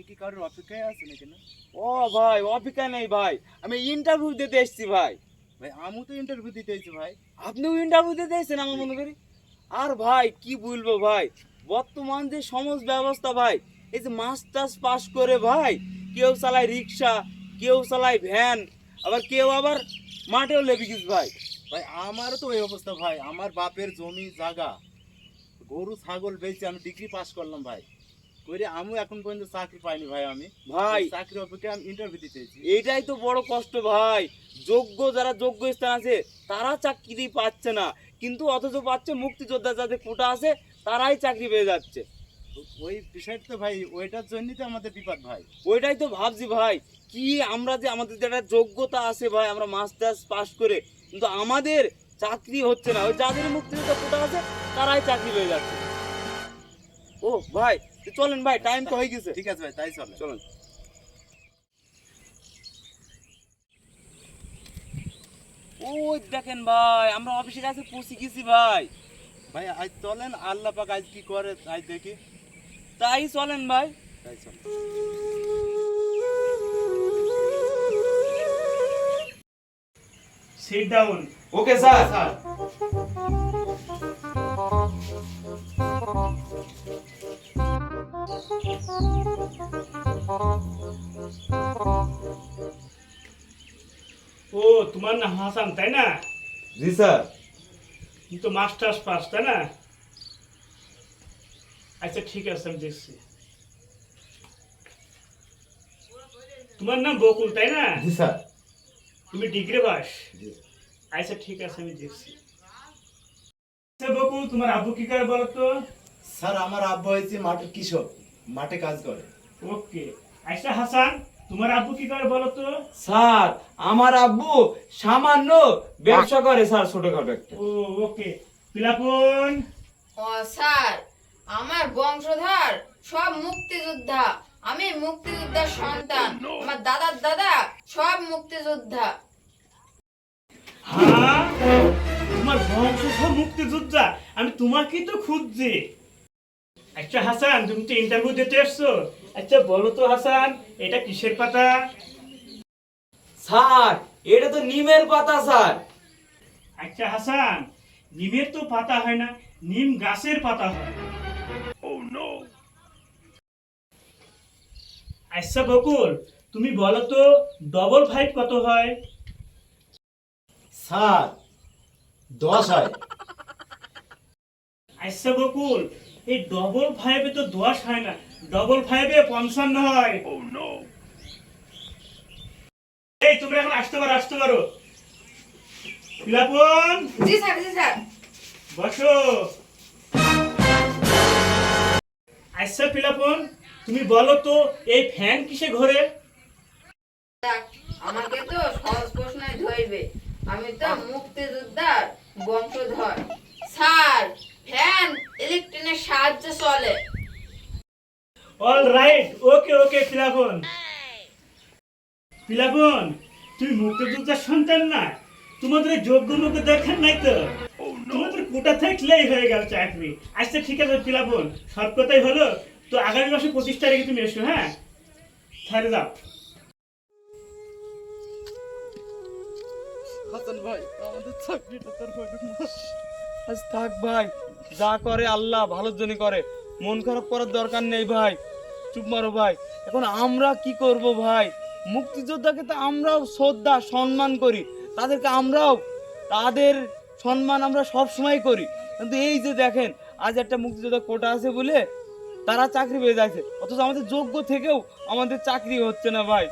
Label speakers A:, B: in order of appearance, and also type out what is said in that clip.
A: আপনি কি কারোর অপেক্ষায় আছেন এখানে
B: ও ভাই অপেক্ষা নেই ভাই। আমি ইন্টারভিউ দিতে এসেছি ভাই।
A: ভাই আমি তো ইন্টারভিউ দিতে হয়েছি ভাই।
B: আপনিও ইন্টারভিউ দিতে এসেছেন আমার মনে করি? আর ভাই কি বলব ভাই? বর্তমান যে সমাজ ব্যবস্থা ভাই এই যে মাস্টার্স পাস করে ভাই কেউ চালায় রিক্সা কেউ চালায় ভ্যান আবার কেউ আবার মাঠেও লেবে গেছে ভাই।
A: ভাই আমারও তো ওই অবস্থা ভাই। আমার বাপের জমি জায়গা গরু ছাগল বেচে আমি ডিগ্রি পাস করলাম ভাই। করে আমিও এখন পর্যন্ত চাকরি পাইনি ভাই আমি।
B: ভাই।
A: চাকরি অপেক্ষা আমি ইন্টারভিউ দিতে
B: এইটাই তো বড় কষ্ট ভাই। যোগ্য যারা যোগ্য স্থান আছে তারা চাকরি পাচ্ছে না। কিন্তু অথচ পাচ্ছে মুক্তিযোদ্ধা যাদের কোটা আছে তারাই চাকরি পেয়ে যাচ্ছে।
A: ওই বিষয়টা তো ভাই ওইটার জন্যই তো আমাদের বিপদ ভাই।
B: ওইটাই তো ভাবছি ভাই। কি আমরা যে আমাদের যে একটা যোগ্যতা আছে ভাই আমরা মাস্টার্স পাস করে কিন্তু আমাদের চাকরি হচ্ছে না। ওই যাদের মুক্তিযোদ্ধা কোটা আছে তারাই চাকরি পেয়ে যাচ্ছে। ও ভাই চলেন ভাই টাইম তো হয়ে গেছে।
A: ঠিক আছে ভাই তাই চলে
B: চলেন। ওই দেখেন ভাই আমরা অফিসের কাছে পৌঁছে গেছি ভাই।
A: ভাই আজ চলেন আল্লাহ পাক আজ কি করে আজ দেখি।
B: তাই চলেন ভাই।
A: তাই চলে
C: sit down
B: okay sir
A: sir.
C: ও তোমার নাম হাসান তাই না?
B: জি স্যার।
C: তুমি তো মাস্টার্স পাস তাই না? আচ্ছা ঠিক আছে আমি দেখছি। তোমার নাম বকুল তাই না?
A: জি স্যার।
C: তুমি ডিগ্রি পাস? আচ্ছা ঠিক আছে আমি দেখছি। আচ্ছা বকুল তোমার আব্বু কি করে বলো তো?
A: স্যার আমার আব্বা হয়েছে মাঠের কৃষক মাঠে কাজ করে।
C: ওকে। আচ্ছা হাসান তোমার আব্বু কি করে বলো তো?
B: স্যার আমার আব্বু সামান্য ব্যবসা করে স্যার ছোটখাটো একটা।
C: ও ওকে। পিলাপন।
D: ও স্যার আমার বংশধর সব মুক্তিযোদ্ধা। আমি মুক্তিযোদ্ধার সন্তান। আমার দাদার দাদা সব মুক্তিযোদ্ধা।
C: হ্যাঁ? তোমার বংশ সব মুক্তিযোদ্ধা? আমি তোমাকেই তো খুঁজছি। আচ্ছা হাসান তুমি তো ইন্টারভিউ দিতে এসছো। আচ্ছা বলো তো হাসান এটা কিসের পাতা?
B: স্যার এটা তো নিমের পাতা স্যার।
C: আচ্ছা হাসান নিমের তো পাতা হয় না নিম গাছের পাতা হয়। আচ্ছা বকুল তুমি বলো তো ডবল ফাইভ কত হয়?
A: স্যার দশ হয়।
C: আচ্ছা বকুল এই ডবল ফাইভে তো দশ হয় না ডবল ফাইভে পঞ্চান্ন হয়। এই তোমরা এখন আসতে পারো আসতে পারো। পিলাপন
D: জি স্যার জি স্যার।
C: বসো। আচ্ছা পিলাপন তুমি বলো তো এই ফ্যান কিসে ঘোরে?
D: আমাকে তো সহজ প্রশ্নই ধরবে। আমি তো মুক্তিযোদ্ধার বংশধর। স্যার ফ্যান ইলেকট্রিনের সাহায্যে চলে।
C: অল রাইট ওকে ওকে পিলাপন পিলাপন তুমি মুক্তিযোদ্ধার সন্তান না। তোমাদের যোগ্য লোক দেখেন নাই তো। তোমাদের কোটা থাকলেই হয়ে গেল চাকরি। আচ্ছা ঠিক আছে পিলাপন সব কথাই হলো। তো আগামী মাসে পঁচিশ তারিখে তুমি এসো হ্যাঁ? তাহলে যাও।
A: ভাই, আমাদের
B: আজ থাক ভাই, যা করে আল্লাহ, ভালোর জন্য করে। মন খারাপ করার দরকার নেই ভাই। চুপ মারো ভাই। এখন আমরা কি করব ভাই? মুক্তিযোদ্ধাকে তো আমরাও শ্রদ্ধা, সম্মান করি। তাদেরকে আমরাও, তাদের সম্মান আমরা সব সময় করি। কিন্তু এই যে দেখেন, আজ একটা মুক্তিযোদ্ধা কোটা আছে বলে তারা চাকরি পেয়ে যাচ্ছে। অথচ আমাদের যোগ্য থেকেও আমাদের চাকরি হচ্ছে না
A: ভাই।